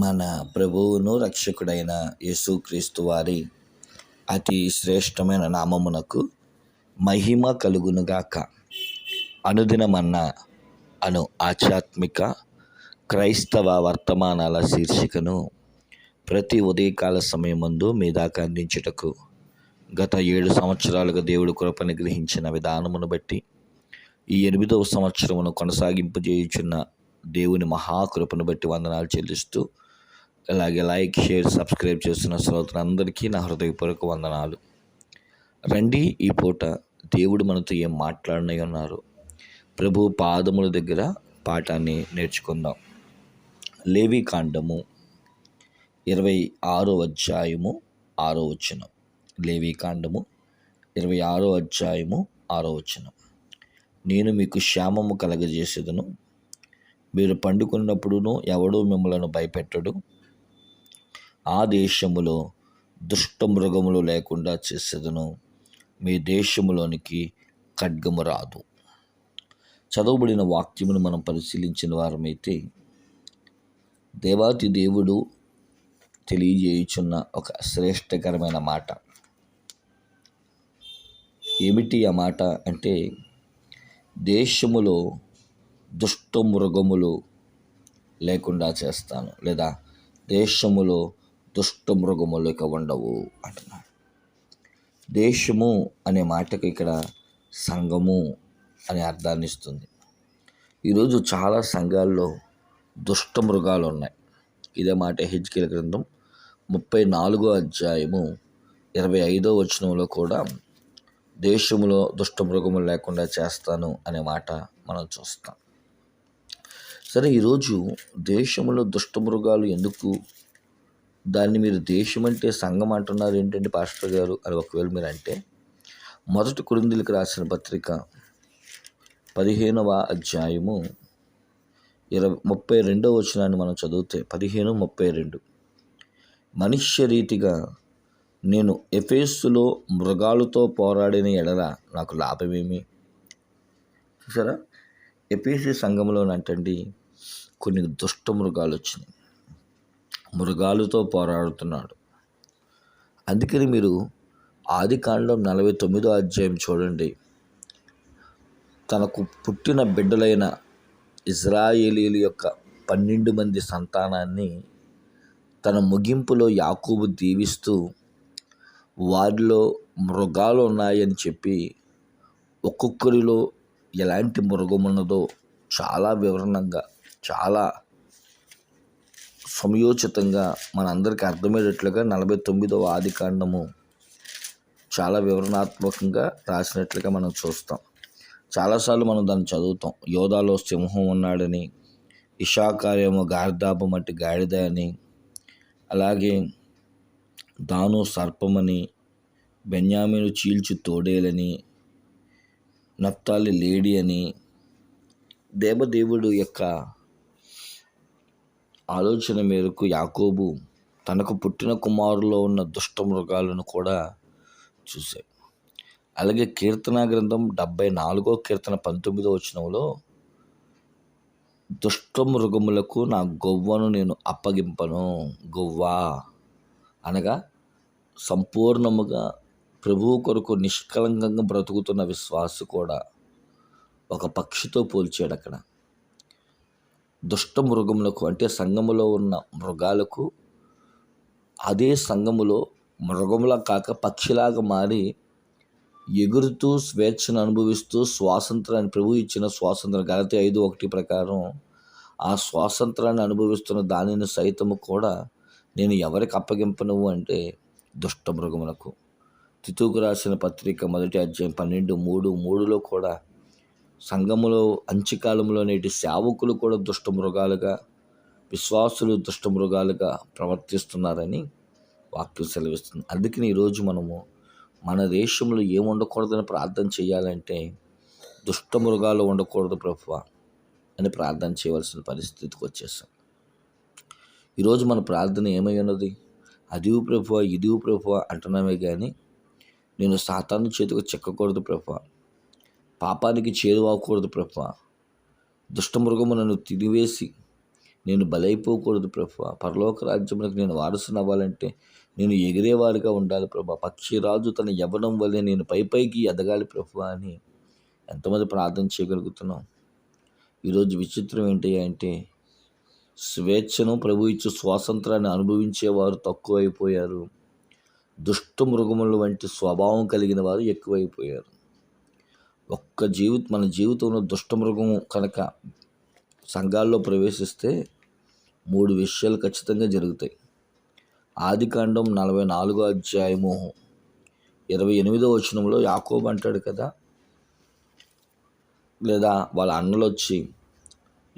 మన ప్రభువును రక్షకుడైన యేసుక్రీస్తు వారి అతి శ్రేష్టమైన నామమునకు మహిమ కలుగునుగాక. అనుదినమన్న అను ఆధ్యాత్మిక క్రైస్తవ వర్తమానాల శీర్షికను ప్రతి ఉదయకాల సమయమందు మీ దాకా అందించుటకు గత ఏడు సంవత్సరాలుగా దేవుడు కృపను గ్రహించిన విధానమును బట్టి ఈ ఎనిమిదవ సంవత్సరమును కొనసాగింపజేయుచున్న దేవుని మహాకృపను బట్టి వందనాలు చెల్లిస్తూ అలాగే లైక్ షేర్ సబ్స్క్రైబ్ చేస్తున్న శ్రోతలందరికీ నా హృదయపూర్వక వందనాలు. రండి ఈ పూట దేవుడు మనతో ఏం మాట్లాడినై ఉన్నారు? ప్రభు పాదముల దగ్గర పాఠాన్ని నేర్చుకుందాం. లేవి కాండము ఇరవై ఆరో అధ్యాయము ఆరో వచనం. లేవి కాండము ఇరవై ఆరో అధ్యాయము ఆరో వచనం. నేను మీకు క్షేమము కలగజేసేదను. మీరు పండుకున్నప్పుడును ఎవడూ మిమ్మలను భయపెట్టడు. ఆ దేశములో దుష్ట మృగములు లేకుండా చేసేదను. మీ దేశములోనికి ఖడ్గము రాదు. చదవబడిన వాక్యమును మనం పరిశీలించిన వారమైతే దేవాతి దేవుడు తెలియజేయుచున్న ఒక శ్రేష్టకరమైన మాట. ఏమిటి ఆ మాట అంటే దేశములో దుష్ట మృగములు లేకుండా చేస్తాను లేదా దేశములో దుష్ట మృగములక ఉండవు అంటున్నాడు. దేశము అనే మాటకు ఇక్కడ సంఘము అనే అర్థాన్ని ఇస్తుంది. ఈరోజు చాలా సంఘాల్లో దుష్ట మృగాలు ఉన్నాయి ఇదే మాట హెచ్కేల గ్రంథం ముప్పై నాలుగో అధ్యాయము ఇరవై ఐదో వచనంలో కూడా దేశంలో దుష్ట మృగములు లేకుండా చేస్తాను అనే మాట మనం చూస్తాం. సరే ఈరోజు దేశంలో దుష్ట మృగాలు ఎందుకు దాన్ని మీరు దేశం అంటే సంఘం అంటున్నారు ఏంటంటే పాస్టర్ గారు? అని ఒకవేళ మీరు అంటే మొదటి కురిందులకు రాసిన పత్రిక పదిహేనవ అధ్యాయము ఇరవై ముప్పై రెండవ వచనాన్ని మనం చదివితే పదిహేను ముప్పై రెండు. మనుష్య రీతిగా నేను ఎఫేస్సులో మృగాలతో పోరాడిన ఎడల నాకు లాభమేమి? చూసారా? ఎపిసి సంఘంలోనంటండి కొన్ని దుష్ట మృగాలు వచ్చినాయి. మృగాలతో పోరాడుతున్నాడు. అందుకని మీరు ఆది కాండం నలభై తొమ్మిదో అధ్యాయం చూడండి. తనకు పుట్టిన బిడ్డలైన ఇజ్రాయేలీల యొక్క పన్నెండు మంది సంతానాన్ని తన ముగింపులో యాకూబు దీవిస్తూ వారిలో మృగాలు ఉన్నాయని చెప్పి ఒక్కొక్కరిలో ఎలాంటి మృగం ఉన్నదో చాలా వివరణంగా చాలా సమయోచితంగా మనందరికీ అర్థమయ్యేటట్లుగా నలభై తొమ్మిదవ ఆది కాండము చాలా వివరణాత్మకంగా రాసినట్లుగా మనం చూస్తాం. చాలాసార్లు మనం దాన్ని చదువుతాం. యోధాలో సింహం ఉన్నాడని ఇషాకార్యము గార్దాపం వంటి గాడిద అని అలాగే దాను సర్పమని బెన్యామిను చీల్చి తోడేలని నప్తాలి లేడి అని దేవదేవుడు యొక్క ఆలోచన మేరకు యాకోబు తనకు పుట్టిన కుమారులో ఉన్న దుష్ట మృగాలను కూడా చూశాడు. అలాగే కీర్తన గ్రంథం డెబ్బై నాలుగో కీర్తన పంతొమ్మిదో వచనంలో దుష్ట మృగములకు నా గొవ్వను నేను అప్పగింపను గొవ్వ అనగా సంపూర్ణముగా ప్రభువు కొరకు నిష్కలంకంగా బ్రతుకుతున్న విశ్వాసు కూడా ఒక పక్షితో పోల్చాడు అక్కడ. దుష్ట మృగములకు అంటే సంఘములో ఉన్న మృగాలకు అదే సంఘములో మృగములా కాక పక్షిలాగా మారి ఎగురుతూ స్వేచ్ఛను అనుభవిస్తూ స్వాతంత్రాన్ని ప్రభు ఇచ్చిన స్వాతంత్రం గలతి ఐదు ఒకటి ప్రకారం ఆ స్వాతంత్రాన్ని అనుభవిస్తున్న దానిని సైతము కూడా నేను ఎవరికి అప్పగింపను అంటే దుష్ట మృగములకు తితుకు రాసిన పత్రిక మొదటి అధ్యాయం పన్నెండు మూడు మూడులో కూడా సంఘములో అంచికాలంలో నేటి సేవకులు కూడా దుష్ట మృగాలుగా విశ్వాసులు దుష్ట మృగాలుగా ప్రవర్తిస్తున్నారని వాక్యం సెలవిస్తుంది. అందుకని ఈరోజు మనము మన దేశంలో ఏముండకూడదని ప్రార్థన చేయాలంటే దుష్ట మృగాలు ఉండకూడదు ప్రభు అని ప్రార్థన చేయవలసిన పరిస్థితికి వచ్చేసాం. ఈరోజు మన ప్రార్థన ఏమై ఉన్నది? అదివు ప్రభు ఇదివు ప్రభు అంటున్నామే కానీ నేను సాతాను చేతికి చెక్కకూడదు ప్రభు పాపానికి చేరువకూడదు ప్రభు. దుష్టమృగము నన్ను తినివేసి నేను బలైపోకూడదు ప్రభు. పరలోక రాజ్యములకు నేను వారసుని అవ్వాలంటే నేను ఎగిరేవారిగా ఉండాలి ప్రభా. పక్షిరాజు తన యవ్వనం వల్లే నేను పై పైకి ఎదగాలి ప్రభు అని ఎంతమంది ప్రార్థన చేయగలుగుతున్నాం. ఈరోజు విచిత్రం ఏంటి అంటే స్వేచ్ఛను ప్రభు ఇచ్చు స్వాతంత్రాన్ని అనుభవించేవారు తక్కువైపోయారు. దుష్ట మృగముల వంటి స్వభావం కలిగిన వారు ఎక్కువైపోయారు. ఒక్క జీవిత మన జీవితంలో దుష్టమృగము కనుక సంఘాల్లో ప్రవేశిస్తే మూడు విషయాలు ఖచ్చితంగా జరుగుతాయి. ఆది కాండం నలభై నాలుగో అధ్యాయము ఇరవై ఎనిమిదో వచనంలో యాకోబు అంటాడు కదా లేదా వాళ్ళ అన్నలు వచ్చి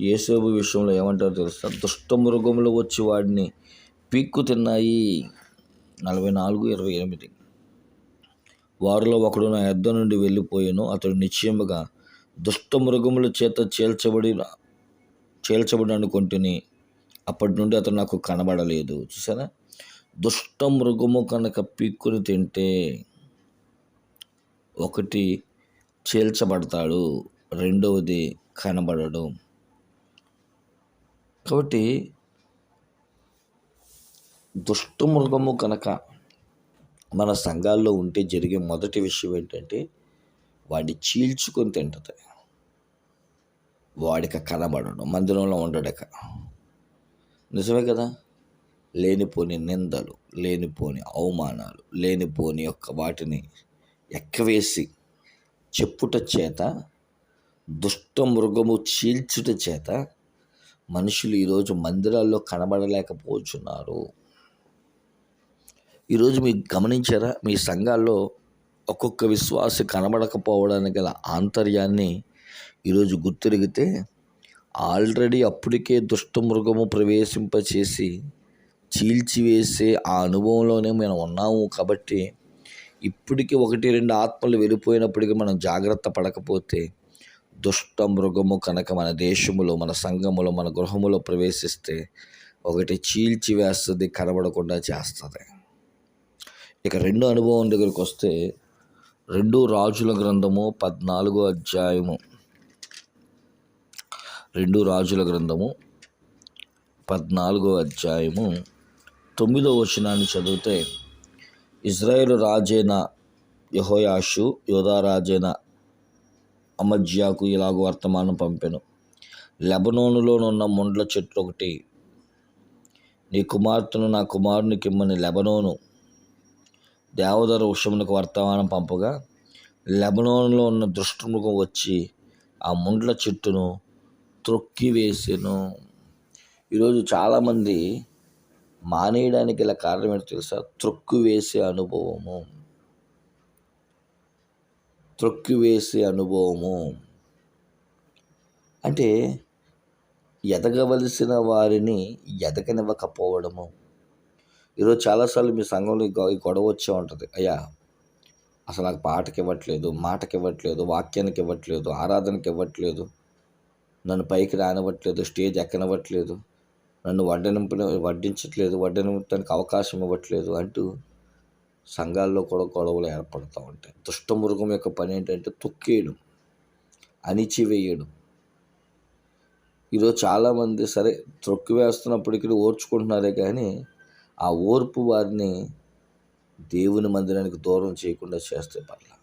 ఏసేబు విషయంలో ఏమంటారో తెలుస్తా దుష్టమృగంలో వచ్చి వాడిని పీక్కు తిన్నాయి. నలభై నాలుగు ఇరవై ఎనిమిది. వారిలో ఒకడు నా యొద్ద నుండి వెళ్ళిపోయాను. అతడు నిశ్చయముగా దుష్ట మృగముల చేత చేల్చబడి చేల్చబడి అనుకుంటుని అప్పటి నుండి అతను నాకు కనబడలేదు. చూసారా దుష్ట మృగము కనుక పీక్కుని తింటే ఒకటి చేల్చబడతాడు రెండవది కనబడడు. కాబట్టి దుష్ట మృగము కనుక మన సంఘాల్లో ఉంటే జరిగే మొదటి విషయం ఏంటంటే వాడిని చీల్చుకొని తింటుంది. వాడిక కనబడడం మందిరంలో ఉండడక. నిజమే కదా? లేనిపోని నిందలు లేనిపోని అవమానాలు లేనిపోని యొక్క వాటిని ఎక్కవేసి చెప్పుట చేత దుష్ట మృగము చీల్చుట చేత మనుషులు ఈరోజు మందిరాల్లో కనబడలేకపోతున్నారు. ఈరోజు మీరు గమనించారా? మీ సంఘాల్లో ఒక్కొక్క విశ్వాస కనబడకపోవడానికి గల ఆంతర్యాన్ని ఈరోజు గుర్తిరిగితే ఆల్రెడీ అప్పటికే దుష్టమృగము ప్రవేశింపచేసి చీల్చివేసే ఆ అనుభవంలోనే మనం ఉన్నాము కాబట్టి ఇప్పటికీ ఒకటి రెండు ఆత్మలు వెళ్ళిపోయినప్పటికీ మనం జాగ్రత్త పడకపోతే దుష్ట మృగము కనుక మన దేశములో మన సంఘములో మన గృహములో ప్రవేశిస్తే ఒకటి చీల్చివేస్తుంది కనబడకుండా చేస్తుంది. ఇక రెండో అనుభవం దగ్గరికి వస్తే రెండు రాజుల గ్రంథము పద్నాలుగో అధ్యాయము. రెండు రాజుల గ్రంథము పద్నాలుగో అధ్యాయము. తొమ్మిదో వచనాన్ని చదివితే ఇజ్రాయేల్ రాజైన యహోయాషు యోధారాజైన అమజ్యాకు ఇలాగ వర్తమానం పంపెను. లెబనోనులోనున్న ముండ్ల చెట్లు ఒకటి నీ కుమార్తెను నా కుమారునికి ఇమ్మని లెబనోను దేవదర వృక్షమునకు వర్తమానం పంపగా లెబనోన్లో ఉన్న దృష్టిముఖం వచ్చి ఆ ముండ్ల చెట్టును త్రొక్కివేసాను. ఈరోజు చాలామంది మానేయడానికి ఇలా కారణం ఏంటో తెలుసా? త్రొక్కు వేసే అనుభవము. త్రొక్కివేసే అనుభవము. అంటే ఎదగవలసిన వారిని ఎదగనివ్వకపోవడము. ఈరోజు చాలాసార్లు మీ సంఘంలో ఈ గొడవ వచ్చే ఉంటుంది. అయ్యా అసలు నాకు పాటకి ఇవ్వట్లేదు మాటకి ఇవ్వట్లేదు వాక్యానికి ఇవ్వట్లేదు ఆరాధనకి ఇవ్వట్లేదు నన్ను పైకి రానివ్వట్లేదు స్టేజ్ ఎక్కనివ్వట్లేదు నన్ను వడ్డనింపు వడ్డించట్లేదు వడ్డనింపడానికి అవకాశం ఇవ్వట్లేదు అంటూ సంఘాల్లో కూడా గొడవలు ఏర్పడుతూ ఉంటాయి. దుష్టమృగం యొక్క పని ఏంటంటే తొక్కేయడం అణిచివేయడం ఈరోజు చాలామంది సరే త్రొక్కి వేస్తున్నప్పటికీ ఓర్చుకుంటున్నారే కానీ ఆ ఓర్పు వారిని దేవుని మందిరానికి దూరం చేయకుండా చేస్తే పర్ల.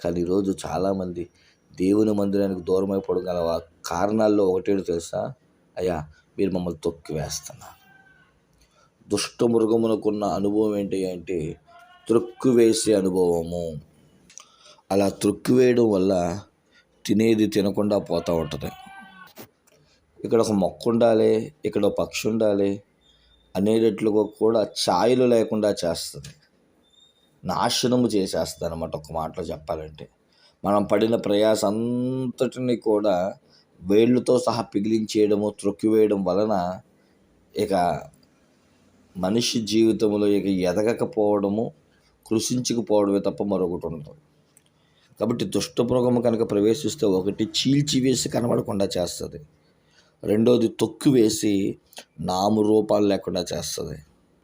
కానీ ఈరోజు చాలామంది దేవుని మందిరానికి దూరం అయిపోవడం గల కారణాల్లో ఒకటేడు తెలుసా? అయ్యా మీరు మమ్మల్ని తొక్కి వేస్తున్నారు. దుష్ట మృగమునకున్న అనుభవం ఏంటి అంటే త్రొక్కు వేసే అనుభవము. అలా త్రొక్కు వేయడం వల్ల తినేది తినకుండా పోతూ ఉంటుంది. ఇక్కడ ఒక మొక్క ఉండాలి ఇక్కడ ఒక పక్షి ఉండాలి అనేటట్లుగా కూడా ఛాయలు లేకుండా చేస్తుంది. నాశనము చేసేస్తుంది అనమాట ఒక మాటలో చెప్పాలంటే. మనం పడిన ప్రయాస అంతటిని కూడా వేళ్ళతో సహా పిగిలించేయడము త్రొక్కివేయడం వలన ఇక మనిషి జీవితంలో ఇక ఎదగకపోవడము కృషించకపోవడమే తప్ప మరొకటి ఉండదు. కాబట్టి దుష్టమృగము కనుక ప్రవేశిస్తే ఒకటి చీల్చివేసి కనబడకుండా చేస్తుంది. రెండోది తొక్కు వేసి నామరూపాలు లేకుండా చేస్తుంది.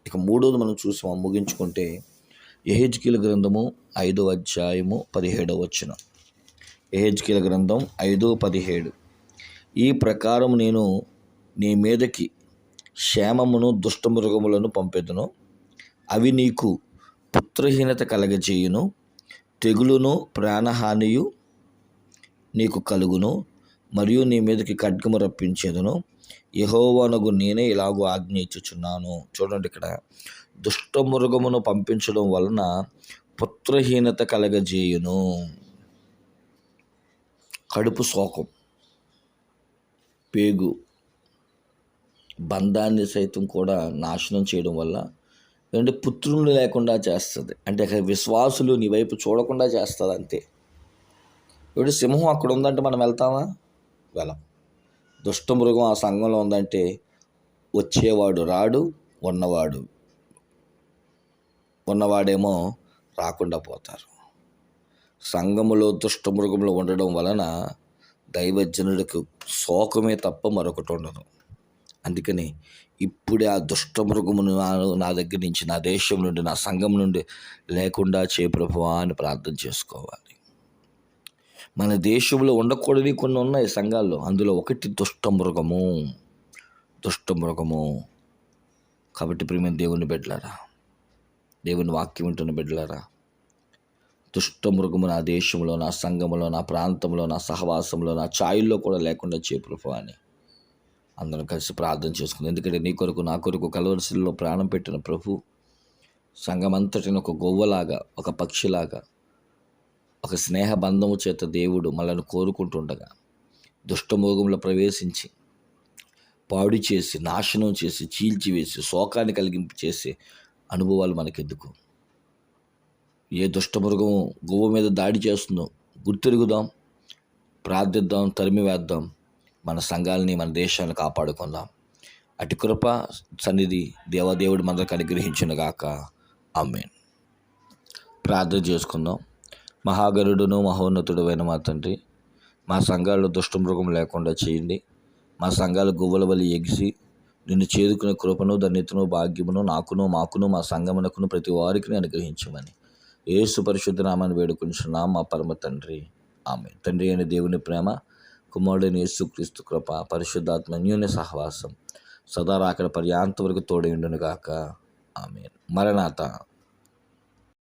ఇక మూడోది మనం చూసి ముగించుకుంటే ఎహెచ్కిల గ్రంథము ఐదో అధ్యాయము పదిహేడవ వచ్చిన ఎహెచ్కిల గ్రంథం ఐదో పదిహేడు. ఈ ప్రకారం నేను నీ మీదకి క్షేమమును దుష్టమృగములను పంపెదును. అవి నీకు పుత్రహీనత కలగజేయును తెగులును ప్రాణహానియు నీకు కలుగును. మరియు నీ మీదకి ఖడ్గము రప్పించేదను. యహోవనగు నేనే ఇలాగూ ఆజ్ఞ ఇచ్చుచున్నాను. చూడండి ఇక్కడ. దుష్టమృగమును పంపించడం వలన పుత్రహీనత కలగజేయును. కడుపు శోకం పేగు బంధాన్ని సైతం కూడా నాశనం చేయడం వల్ల ఏంటంటే పుత్రుని లేకుండా చేస్తుంది. అంటే అక్కడ విశ్వాసులు నీ వైపు చూడకుండా చేస్తుంది అంతే. ఇప్పుడు సింహం అక్కడ ఉందంటే మనం వెళ్తామా? వెళ్ళం దుష్టమృగం ఆ సంఘంలో ఉందంటే వచ్చేవాడు రాడు ఉన్నవాడు ఉన్నవాడేమో రాకుండా పోతారు. సంఘములో దుష్టమృగములు ఉండడం వలన దైవజనుడికి శోకమే తప్ప మరొకటి ఉండదు. అందుకని ఇప్పుడే ఆ దుష్టమృగమును నా నా దగ్గర నుంచి నా దేశం నుండి నా సంఘం నుండి లేకుండా చే ప్రభువా అని ప్రార్థన చేసుకోవాలి. మన దేశంలో ఉండకూడని కొన్ని ఉన్నాయి సంఘాల్లో. అందులో ఒకటి దుష్టమృగము. దుష్టమృగము. కాబట్టి ప్రేమ దేవుని బిడ్డలారా దేవుని వాక్యం వింటున్న బిడ్డలారా దుష్టమృగము నా దేశంలో నా సంఘములో నా ప్రాంతంలో నా సహవాసంలో నా ఛాయల్లో కూడా లేకుండా చే ప్రభు అని అందరం కలిసి ప్రార్థన చేసుకుంది. ఎందుకంటే నీ కొరకు నా కొరకు కలవరిశిలో ప్రాణం పెట్టిన ప్రభు సంఘమంతటిని ఒక గొవ్వలాగా ఒక పక్షిలాగా ఒక స్నేహ బంధము చేత దేవుడు మనల్ని కోరుకుంటుండగా దుష్టమోగంలో ప్రవేశించి పాడు చేసి నాశనం చేసి చీల్చివేసి శోకాన్ని కలిగింపు చేసే అనుభవాలు మనకెందుకు? ఏ దుష్టమృగం గువ్వ మీద దాడి చేస్తుందో గుర్తిరుగుదాం ప్రార్థిద్దాం తరిమివేద్దాం మన సంఘాలని మన దేశాన్ని కాపాడుకుందాం. అటు కృప సన్నిధి దేవదేవుడు మనకు అనుగ్రహించిన గాక ఆమెన్. ప్రార్థన చేసుకుందాం. మహాగరుడును మహోన్నతుడు అయిన మా తండ్రి మా సంఘాలు దుష్టమృగం లేకుండా చేయండి. మా సంఘాలు గువ్వల వలి ఎగిసి నిన్ను చేరుకునే కృపను ధన్యతను భాగ్యమును నాకును మాకును మా సంగమునకును ప్రతి వారికి అనుగ్రహించమని ఏసు పరిశుద్ధ నామాన్ని వేడుకుంటున్నాం మా పరమ తండ్రి. ఆమె తండ్రి అయిన దేవుని ప్రేమ కుమారుడైన యేసుక్రీస్తు కృప పరిశుద్ధాత్మ న్యూన సహవాసం సదా రాకడ పర్యాంత వరకు తోడైండును గాక ఆమె మరణాత